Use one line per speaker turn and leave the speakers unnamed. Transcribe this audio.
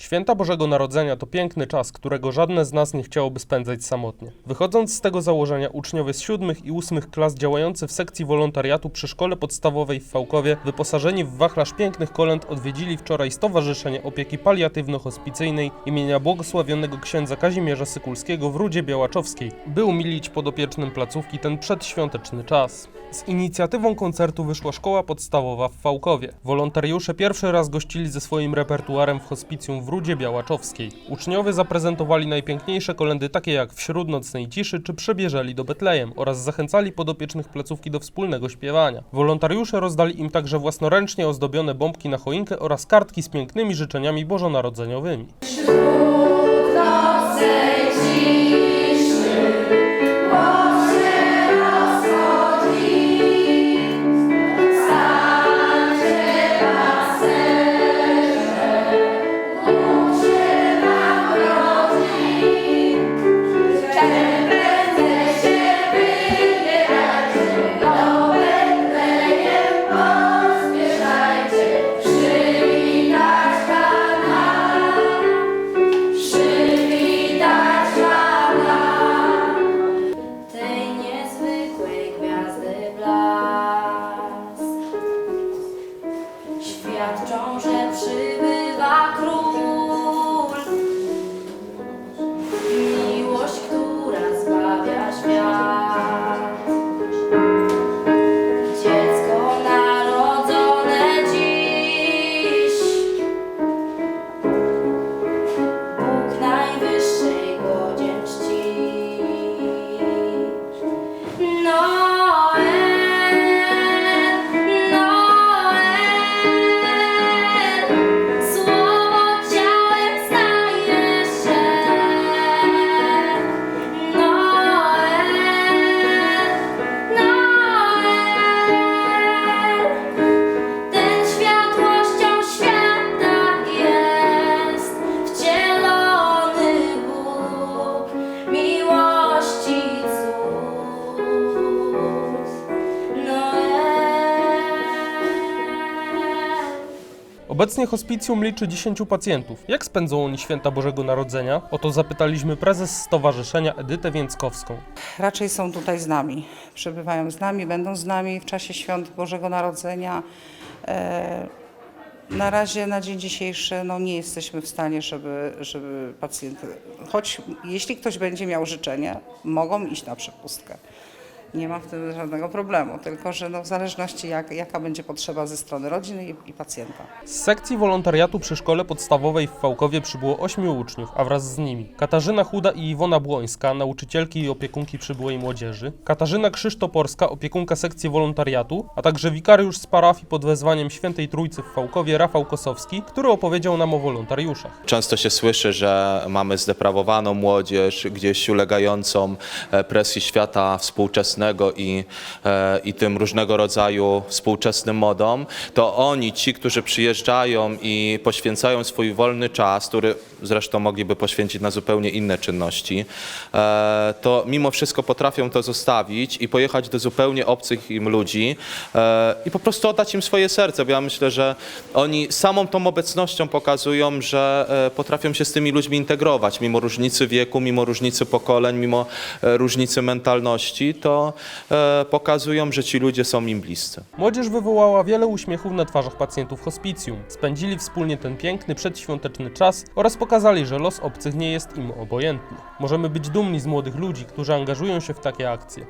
Święta Bożego Narodzenia to piękny czas, którego żadne z nas nie chciałoby spędzać samotnie. Wychodząc z tego założenia, uczniowie z siódmych i ósmych klas działający w sekcji wolontariatu przy szkole podstawowej w Fałkowie, wyposażeni w wachlarz pięknych kolęd, odwiedzili wczoraj Stowarzyszenie Opieki Paliatywno-Hospicyjnej imienia błogosławionego księdza Kazimierza Sykulskiego w Rudzie Białaczowskiej, by umilić podopiecznym placówki ten przedświąteczny czas. Z inicjatywą koncertu wyszła szkoła podstawowa w Fałkowie. Wolontariusze pierwszy raz gościli ze swoim repertuarem w hospicjum w Rudzie Białaczowskiej. Uczniowie zaprezentowali najpiękniejsze kolendy takie jak Wśród nocnej ciszy czy Przebierzeli do Betlejem oraz zachęcali podopiecznych placówki do wspólnego śpiewania. Wolontariusze rozdali im także własnoręcznie ozdobione bombki na choinkę oraz kartki z pięknymi życzeniami bożonarodzeniowymi.
Świadczą, że przybywa
Obecnie hospicjum liczy 10 pacjentów. Jak spędzą oni święta Bożego Narodzenia? O to zapytaliśmy prezes stowarzyszenia Edytę Więckowską.
raczej są tutaj z nami. Przebywają z nami, będą z nami w czasie świąt Bożego Narodzenia. E, Na razie, na dzień dzisiejszy, no nie jesteśmy w stanie, żeby, żeby pacjent, choć jeśli ktoś będzie miał życzenie, mogą iść na przepustkę. Nie ma w tym żadnego problemu, tylko że no w zależności jak, jaka będzie potrzeba ze strony rodziny i, i pacjenta.
Z sekcji wolontariatu przy szkole podstawowej w Fałkowie przybyło 8 uczniów, a wraz z nimi Katarzyna Chuda i Iwona Błońska, nauczycielki i opiekunki przybyłej młodzieży, Katarzyna Krzysztoporska, opiekunka sekcji wolontariatu, a także wikariusz z parafii pod wezwaniem Świętej Trójcy w Fałkowie Rafał Kosowski, który opowiedział nam o wolontariuszach.
Często się słyszy, że mamy zdeprawowaną młodzież, gdzieś ulegającą e, presji świata współczesnego i, e, i tym różnego rodzaju współczesnym modom. To oni, ci, którzy przyjeżdżają i poświęcają swój wolny czas, który zresztą mogliby poświęcić na zupełnie inne czynności, e, to mimo wszystko potrafią to zostawić i pojechać do zupełnie obcych im ludzi e, i po prostu oddać im swoje serce, bo ja myślę, że oni samą tą obecnością pokazują, że potrafią się z tymi ludźmi integrować, mimo różnicy wieku, mimo różnicy pokoleń, mimo różnicy mentalności, to e, pokazują, że ci ludzie są im bliscy.
Młodzież wywołała wiele uśmiechów na twarzach pacjentów hospicjum. Spędzili wspólnie ten piękny, przedświąteczny czas oraz pokazali, że los obcych nie jest im obojętny. Możemy być dumni z młodych ludzi, którzy angażują się w takie akcje.